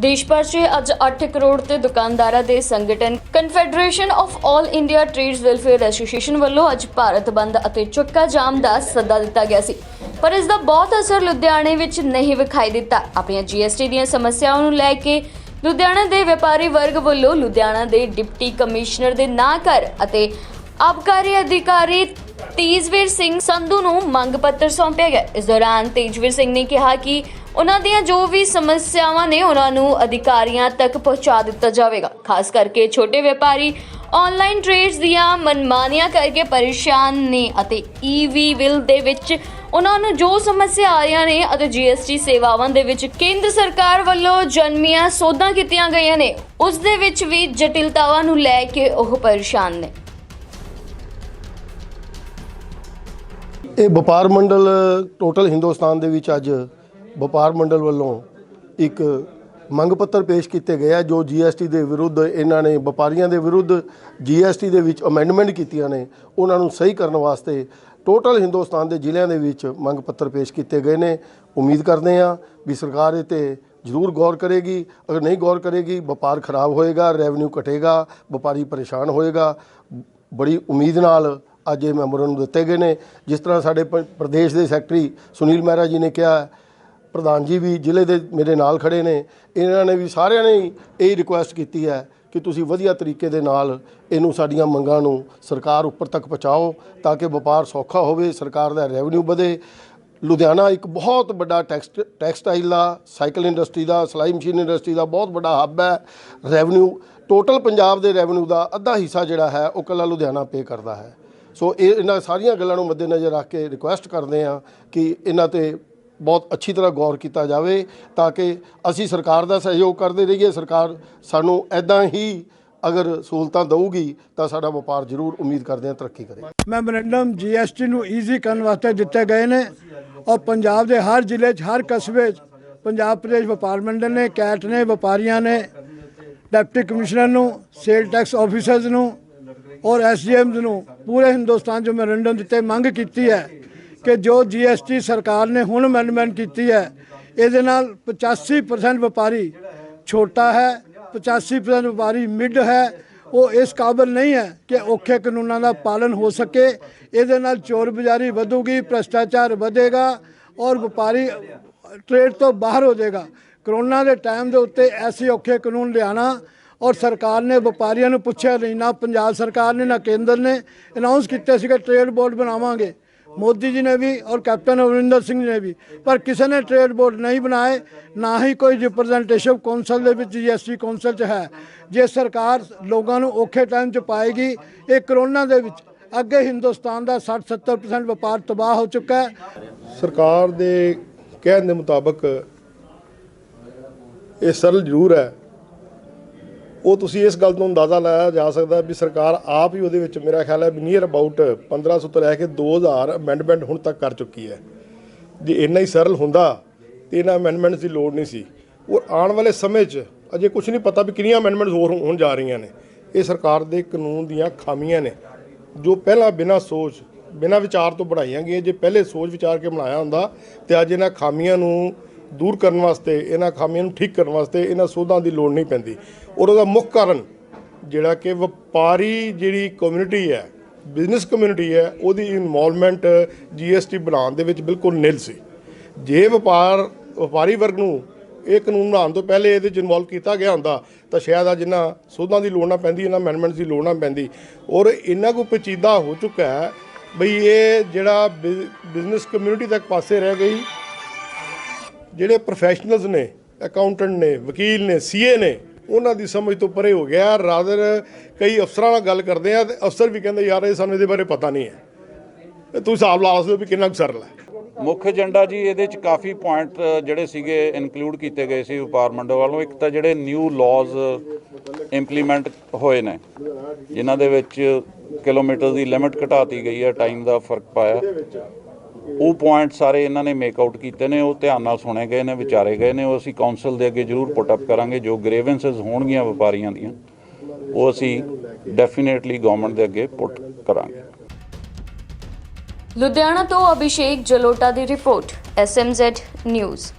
ਦੇਸ਼ ਭਰ 'ਚ ਅੱਜ 8 ਕਰੋੜ ਤੇ ਦੁਕਾਨਦਾਰਾਂ ਦੇ ਸੰਗਠਨ confederation of all India traders welfare association ਵੱਲੋਂ ਅੱਜ ਭਾਰਤ ਬੰਦ ਅਤੇ ਚੁੱਕਾ ਜਾਮ ਦਾ ਸੱਦਾ ਦਿੱਤਾ ਗਿਆ ਸੀ। ਪਰ ਇਸ ਦਾ ਬਹੁਤ ਅਸਰ ਲੁਧਿਆਣੇ ਵਿੱਚ ਨਹੀਂ ਵਿਖਾਈ ਦਿੱਤਾ। ਆਪਣੀਆਂ ਜੀਐਸਟੀ ਦੀਆਂ ਸਮੱਸਿਆਵਾਂ ਨੂੰ ਲੈ ਕੇ ਲੁਧਿਆਣਾ ਦੇ ਵਪਾਰੀ ਵਰਗ ਵੱਲੋਂ ਲੁਧਿਆਣਾ ਦੇ ਡਿਪਟੀ ਕਮਿਸ਼ਨਰ ਦੇ ਨਾਂ ਕਰ ਅਤੇ ਆਬਕਾਰੀ ਅਧਿਕਾਰੀ ਤੇਜਵੀਰ ਸਿੰਘ ਸੰਧੂ ਨੂੰ ਮੰਗ ਪੱਤਰ ਸੌਂਪਿਆ ਗਿਆ। ਇਸ ਦੌਰਾਨ ਤੇਜਵੀਰ ਸਿੰਘ ਨੇ ਕਿਹਾ ਕਿ ਉਹਨਾਂ ਦੀਆਂ ਜੋ ਵੀ ਸਮੱਸਿਆਵਾਂ ਨੇ, ਉਹਨਾਂ ਨੂੰ ਅਧਿਕਾਰੀਆਂ ਤੱਕ ਪਹੁੰਚਾ ਦਿੱਤਾ ਜਾਵੇਗਾ। ਖਾਸ ਕਰਕੇ ਛੋਟੇ ਵਪਾਰੀ ਆਨਲਾਈਨ ਟ੍ਰੇਡਸ ਦੀਆਂ ਮਨਮਾਨੀਆਂ ਕਰਕੇ ਪਰੇਸ਼ਾਨ ਨੇ ਅਤੇ ਈਵੀ ਬਿੱਲ ਦੇ ਵਿੱਚ ਉਹਨਾਂ ਨੂੰ ਜੋ ਸਮੱਸਿਆ ਆ ਰਹੀਆਂ ਨੇ ਅਤੇ ਜੀਐਸਟੀ ਸੇਵਾਵਾਂ ਦੇ ਵਿੱਚ ਕੇਂਦਰ ਸਰਕਾਰ ਵੱਲੋਂ ਜਨਮੀਆਂ ਸੋਧਾਂ ਕੀਤੀਆਂ ਗਈਆਂ ਨੇ, ਉਸ ਦੇ ਵਿੱਚ ਵੀ ਜਟਿਲਤਾਵਾਂ ਨੂੰ ਲੈ ਕੇ ਉਹ ਪਰੇਸ਼ਾਨ ਨੇ। ਇਹ ਵਪਾਰ ਮੰਡਲ ਟੋਟਲ ਹਿੰਦੁਸਤਾਨ ਦੇ ਵਿੱਚ ਅੱਜ ਵਪਾਰ ਮੰਡਲ ਵੱਲੋਂ ਇੱਕ ਮੰਗ ਪੱਤਰ ਪੇਸ਼ ਕੀਤੇ ਗਏ ਆ, ਜੋ ਜੀਐਸਟੀ ਦੇ ਵਿਰੁੱਧ ਇਹਨਾਂ ਨੇ ਵਪਾਰੀਆਂ ਦੇ ਵਿਰੁੱਧ ਜੀਐਸਟੀ ਦੇ ਵਿੱਚ ਅਮੈਂਡਮੈਂਟ ਕੀਤੀਆਂ ਨੇ, ਉਹਨਾਂ ਨੂੰ ਸਹੀ ਕਰਨ ਵਾਸਤੇ ਟੋਟਲ ਹਿੰਦੁਸਤਾਨ ਦੇ ਜ਼ਿਲ੍ਹਿਆਂ ਦੇ ਵਿੱਚ ਮੰਗ ਪੱਤਰ ਪੇਸ਼ ਕੀਤੇ ਗਏ ਨੇ। ਉਮੀਦ ਕਰਦੇ ਆ ਵੀ ਸਰਕਾਰ ਇਹ ਤੇ ਜ਼ਰੂਰ ਗੌਰ ਕਰੇਗੀ। ਅਗਰ ਨਹੀਂ ਗੌਰ ਕਰੇਗੀ, ਵਪਾਰ ਖਰਾਬ ਹੋਏਗਾ ਰੈਵਨਿਊ ਘਟੇਗਾ, ਵਪਾਰੀ ਪਰੇਸ਼ਾਨ ਹੋਏਗਾ। ਬੜੀ ਉਮੀਦ ਨਾਲ ਅੱਜ ਇਹ ਮੈਮੋਰੰਡਮ ਦਿੱਤੇ ਗਏ ਨੇ। ਜਿਸ ਤਰ੍ਹਾਂ ਸਾਡੇ ਪ- ਪ੍ਰਦੇਸ਼ ਦੇ ਸੈਕਟਰੀ ਸੁਨੀਲ ਮਹਿਰਾ ਜੀ ਨੇ ਕਿਹਾ, ਪ੍ਰਧਾਨ ਜੀ ਵੀ ਜ਼ਿਲ੍ਹੇ ਦੇ ਮੇਰੇ ਨਾਲ ਖੜੇ ਨੇ। ਇਹਨਾਂ ਨੇ ਵੀ ਸਾਰਿਆਂ ਨੇ ਹੀ ਇਹ ਰਿਕੁਐਸਟ ਕੀਤੀ ਹੈ ਕਿ ਤੁਸੀਂ ਵਧੀਆ ਤਰੀਕੇ ਦੇ ਨਾਲ ਇਹਨੂੰ ਸਾਡੀਆਂ ਮੰਗਾਂ ਨੂੰ ਸਰਕਾਰ ਉੱਪਰ ਤੱਕ ਪਹੁੰਚਾਓ ਤਾਂ ਕਿ ਵਪਾਰ ਸੌਖਾ ਹੋਵੇ, ਸਰਕਾਰ ਦਾ ਰੈਵਨਿਊ ਵਧੇ। ਲੁਧਿਆਣਾ ਇੱਕ ਬਹੁਤ ਵੱਡਾ ਟੈਕਸਟ ਟੈਕਸਟਾਈਲ ਦਾ, ਸਾਈਕਲ ਇੰਡਸਟਰੀ ਦਾ, ਸਲਾਈ ਮਸ਼ੀਨ ਇੰਡਸਟਰੀ ਦਾ ਬਹੁਤ ਵੱਡਾ ਹੱਬ ਹੈ। ਰੈਵਨਿਊ ਟੋਟਲ ਪੰਜਾਬ ਦੇ ਰੈਵਨਿਊ ਦਾ ਅੱਧਾ ਹਿੱਸਾ ਜਿਹੜਾ ਹੈ, ਉਹ ਕੱਲਾ ਲੁਧਿਆਣਾ ਪੇ ਕਰਦਾ ਹੈ। ਸੋ ਇਹ ਇਹਨਾਂ ਸਾਰੀਆਂ ਗੱਲਾਂ ਨੂੰ ਮੱਦੇਨਜ਼ਰ ਰੱਖ ਕੇ ਰਿਕੁਐਸਟ ਕਰਦੇ ਹਾਂ ਕਿ ਇਹਨਾਂ ਤੇ ਬਹੁਤ ਅੱਛੀ ਤਰ੍ਹਾਂ ਗੌਰ ਕੀਤਾ ਜਾਵੇ ਤਾਂ ਕਿ ਅਸੀਂ ਸਰਕਾਰ ਦਾ ਸਹਿਯੋਗ ਕਰਦੇ ਰਹੀਏ। ਸਰਕਾਰ ਸਾਨੂੰ ਐਦਾਂ ਹੀ ਅਗਰ ਸਹੂਲਤਾਂ ਦਊਗੀ ਤਾਂ ਸਾਡਾ ਵਪਾਰ ਜ਼ਰੂਰ ਉਮੀਦ ਕਰਦੇ ਹਾਂ ਤਰੱਕੀ ਕਰੇ। ਮੈਮੋਰੈਂਡਮ ਜੀਐਸਟੀ ਨੂੰ ਈਜ਼ੀ ਕਰਨ ਵਾਸਤੇ ਦਿੱਤੇ ਗਏ ਨੇ ਔਰ ਪੰਜਾਬ ਦੇ ਹਰ ਜ਼ਿਲ੍ਹੇ 'ਚ, ਹਰ ਕਸਬੇ 'ਚ ਪੰਜਾਬ ਪ੍ਰਦੇਸ਼ ਵਪਾਰ ਮੰਡਲ ਨੇ, ਕੈਟ ਨੇ, ਵਪਾਰੀਆਂ ਨੇ, ਡਿਪਟੀ ਕਮਿਸ਼ਨਰ ਨੂੰ, ਸੇਲ ਟੈਕਸ ਆਫੀਸਰਸ ਨੂੰ ਔਰ ਐਸਡੀਐਮਸ ਨੂੰ ਪੂਰੇ ਹਿੰਦੁਸਤਾਨ 'ਚ ਮੈਮੋਰੈਂਡਮ ਦਿੱਤੇ, ਮੰਗ ਕੀਤੀ ਹੈ ਕਿ ਜੋ ਜੀਐਸਟੀ ਸਰਕਾਰ ਨੇ ਹੁਣ ਅਮੈਂਡਮੈਂਟ ਕੀਤੀ ਹੈ, ਇਹਦੇ ਨਾਲ 85% ਵਪਾਰੀ ਛੋਟਾ ਹੈ 85% ਵਪਾਰੀ ਮਿਡ ਹੈ, ਉਹ ਇਸ ਕਾਬਲ ਨਹੀਂ ਹੈ ਕਿ ਔਖੇ ਕਾਨੂੰਨਾਂ ਦਾ ਪਾਲਨ ਹੋ ਸਕੇ। ਇਹਦੇ ਨਾਲ ਚੋਰ ਬਜ਼ਾਰੀ ਵਧੂਗੀ, ਭ੍ਰਸ਼ਟਾਚਾਰ ਵਧੇਗਾ ਔਰ ਵਪਾਰੀ ਟ੍ਰੇਡ ਤੋਂ ਬਾਹਰ ਹੋ ਜਾਏਗਾ। ਕਰੋਨਾ ਦੇ ਟਾਈਮ ਦੇ ਉੱਤੇ ਐਸੇ ਔਖੇ ਕਾਨੂੰਨ ਲਿਆਣਾ ਔਰ ਸਰਕਾਰ ਨੇ ਵਪਾਰੀਆਂ ਨੂੰ ਪੁੱਛਿਆ ਨਹੀਂ, ਨਾ ਪੰਜਾਬ ਸਰਕਾਰ ਨੇ, ਨਾ ਕੇਂਦਰ ਨੇ। ਅਨਾਉਂਸ ਕੀਤੇ ਸੀਗੇ ਟ੍ਰੇਡ ਬੋਰਡ ਬਣਾਵਾਂਗੇ। ਮੋਦੀ ਜੀ ਨੇ ਵੀ ਔਰ ਕੈਪਟਨ ਅਮਰਿੰਦਰ ਸਿੰਘ ਨੇ ਵੀ। ਪਰ ਕਿਸੇ ਨੇ ਟ੍ਰੇਡ ਬੋਰਡ ਨਹੀਂ ਬਣਾਏ, ਨਾ ਹੀ ਕੋਈ ਰਿਪਰੈਜ਼ੈਂਟੇਟਿਵ ਕੌਂਸਲ ਦੇ ਵਿੱਚ ਜੀਐਸਟੀ ਕੌਂਸਲ 'ਚ ਹੈ। ਜੇ ਸਰਕਾਰ ਲੋਕਾਂ ਨੂੰ ਔਖੇ ਟਾਈਮ 'ਚ ਪਾਏਗੀ, ਇਹ ਕਰੋਨਾ ਦੇ ਵਿੱਚ ਅੱਗੇ ਹਿੰਦੁਸਤਾਨ ਦਾ 60-70% ਵਪਾਰ ਤਬਾਹ ਹੋ ਚੁੱਕਾ ਹੈ। ਸਰਕਾਰ ਦੇ ਕਹਿਣ ਦੇ ਮੁਤਾਬਕ ਇਹ ਸਰਲ ਜ਼ਰੂਰ ਹੈ ਉਹ ਤੁਸੀਂ ਇਸ ਗੱਲ ਤੋਂ ਅੰਦਾਜ਼ਾ ਲਾਇਆ ਜਾ ਸਕਦਾ ਵੀ ਸਰਕਾਰ ਆਪ ਹੀ ਉਹਦੇ ਵਿੱਚ ਮੇਰਾ ਖਿਆਲ ਹੈ ਵੀ ਨੀਅਰ ਅਬਾਊਟ 1500 ਤੋਂ ਲੈ ਕੇ 2000 ਅਮੈਂਡਮੈਂਟ ਹੁਣ ਤੱਕ ਕਰ ਚੁੱਕੀ ਹੈ। ਜੇ ਇੰਨਾ ਹੀ ਸਰਲ ਹੁੰਦਾ ਤੇ ਇਹਨਾਂ ਅਮੈਂਡਮੈਂਟਸ ਦੀ ਲੋੜ ਨਹੀਂ ਸੀ। ਔਰ ਆਉਣ ਵਾਲੇ ਸਮੇਂ 'ਚ ਅਜੇ ਕੁਝ ਨਹੀਂ ਪਤਾ ਵੀ ਕਿੰਨੀਆਂ ਅਮੈਂਡਮੈਂਟਸ ਹੋਰ ਹੋਣ ਜਾ ਰਹੀਆਂ ਨੇ। ਇਹ ਸਰਕਾਰ ਦੇ ਕਾਨੂੰਨ ਦੀਆਂ ਖਾਮੀਆਂ ਨੇ, ਜੋ ਪਹਿਲਾਂ ਬਿਨਾਂ ਸੋਚ, ਬਿਨਾਂ ਵਿਚਾਰ ਤੋਂ ਬਣਾਈਆਂ ਗਈਆਂ। ਜੇ ਪਹਿਲੇ ਸੋਚ ਵਿਚਾਰ ਕੇ ਬਣਾਇਆ ਹੁੰਦਾ ਤੇ ਅੱਜ ਇਹਨਾਂ ਖਾਮੀਆਂ ਨੂੰ ਦੂਰ ਕਰਨ ਵਾਸਤੇ, ਇਹਨਾਂ ਖਾਮੀਆਂ ਨੂੰ ਠੀਕ ਕਰਨ ਵਾਸਤੇ ਇਹਨਾਂ ਸੋਧਾਂ ਦੀ ਲੋੜ ਨਹੀਂ ਪੈਂਦੀ। ਔਰ ਉਹਦਾ ਮੁੱਖ ਕਾਰਨ ਜਿਹੜਾ ਕਿ ਵਪਾਰੀ ਜਿਹੜੀ ਕਮਿਊਨਿਟੀ ਹੈ ਬਿਜ਼ਨਸ ਕਮਿਊਨਿਟੀ ਹੈ, ਉਹਦੀ ਇਨਵੋਲਵਮੈਂਟ ਜੀਐਸਟੀ ਬਣਾਉਣ ਦੇ ਵਿੱਚ ਬਿਲਕੁਲ ਨਿਲ ਸੀ। ਜੇ ਵਪਾਰ, ਵਪਾਰੀ ਵਰਗ ਨੂੰ ਇਹ ਕਾਨੂੰਨ ਬਣਾਉਣ ਤੋਂ ਪਹਿਲੇ ਇਹਦੇ ਚ ਇਨਵੋਲਵ ਕੀਤਾ ਗਿਆ ਹੁੰਦਾ, ਤਾਂ ਸ਼ਾਇਦ ਅੱਜ ਇਹਨਾਂ ਸੋਧਾਂ ਦੀ ਲੋੜ ਨਾ ਪੈਂਦੀ, ਇਹਨਾਂ ਅਮੈਂਡਮੈਂਟਸ ਦੀ ਲੋੜ ਨਾ ਪੈਂਦੀ। ਔਰ ਇੰਨਾ ਕੁ ਪਚੀਦਾ ਹੋ ਚੁੱਕਾ ਹੈ, ਬਈ ਇਹ ਜਿਹੜਾ ਬਿਜ਼ਨਸ ਕਮਿਊਨਿਟੀ ਤੱਕ ਪਾਸੇ ਰਹਿ ਗਈ ਜਿਹੜੇ ਪ੍ਰੋਫੈਸ਼ਨਲਸ ਨੇ ਅਕਾਊਂਟੈਂਟ ਨੇ, ਵਕੀਲ ਨੇ ਸੀਏ ਨੇ, ਉਹਨਾਂ ਦੀ ਸਮਝ ਤੋਂ ਪਰੇ ਹੋ ਗਿਆ। ਰਾਦਰ ਕਈ ਅਫਸਰਾਂ ਨਾਲ ਗੱਲ ਕਰਦੇ ਆ ਤੇ ਅਫਸਰ ਵੀ ਕਹਿੰਦੇ, ਯਾਰ, ਇਹ ਸਾਨੂੰ ਇਹਦੇ ਬਾਰੇ ਪਤਾ ਨਹੀਂ ਹੈ। ਤੇ ਤੁਸੀਂ ਹਿਸਾਬ ਲਾ ਸਕਦੇ ਵੀ ਕਿੰਨਾ ਕੁ ਸਰਲ ਹੈ ਮੁੱਖ ਏਜੰਡਾ ਜੀ, ਇਹਦੇ ਚ ਕਾਫੀ ਪੁਆਇੰਟ ਜਿਹੜੇ ਸੀਗੇ ਇਨਕਲੂਡ ਕੀਤੇ ਗਏ ਸੀ ਵਪਾਰ ਮੰਡਲ ਵੱਲੋਂ। ਇੱਕ ਤਾਂ ਜਿਹੜੇ ਨਿਊ ਲਾਜ਼ ਇੰਪਲੀਮੈਂਟ ਹੋਏ ਨੇ, ਜਿਨ੍ਹਾਂ ਦੇ ਵਿੱਚ ਕਿਲੋਮੀਟਰ ਦੀ ਲਿਮਿਟ ਘਟਾਤੀ ਗਈ ਹੈ ਟਾਈਮ ਦਾ ਫ਼ਰਕ ਪਾਇਆ। ਉਹ ਪੁਆਇੰਟ ਸਾਰੇ ਇਹਨਾਂ ਨੇ ਮੇਕ ਆਊਟ ਕੀਤੇ ਨੇ, ਉਹ ਧਿਆਨ ਨਾਲ ਸੁਣੇ ਗਏ ਨੇ, ਵਿਚਾਰੇ ਗਏ ਨੇ, ਉਹ ਅਸੀਂ ਕਾਉਂਸਲ ਦੇ ਅੱਗੇ ਜ਼ਰੂਰ ਪੁੱਟ ਅਪ ਕਰਾਂਗੇ, ਜੋ ਗ੍ਰੇਵੈਂਸਸ ਹੋਣਗੀਆਂ ਵਪਾਰੀਆਂ ਦੀਆਂ, ਉਹ ਅਸੀਂ ਡੈਫੀਨੇਟਲੀ ਗਵਰਨਮੈਂਟ ਦੇ ਅੱਗੇ ਪੁੱਟ ਕਰਾਂਗੇ। ਲੁਧਿਆਣਾ ਤੋਂ ਅਭਿਸ਼ੇਕ ਜਲੋਟਾ ਦੀ ਰਿਪੋਰਟ ਐਸਐਮਜ਼ੈਡ ਨਿਊਜ਼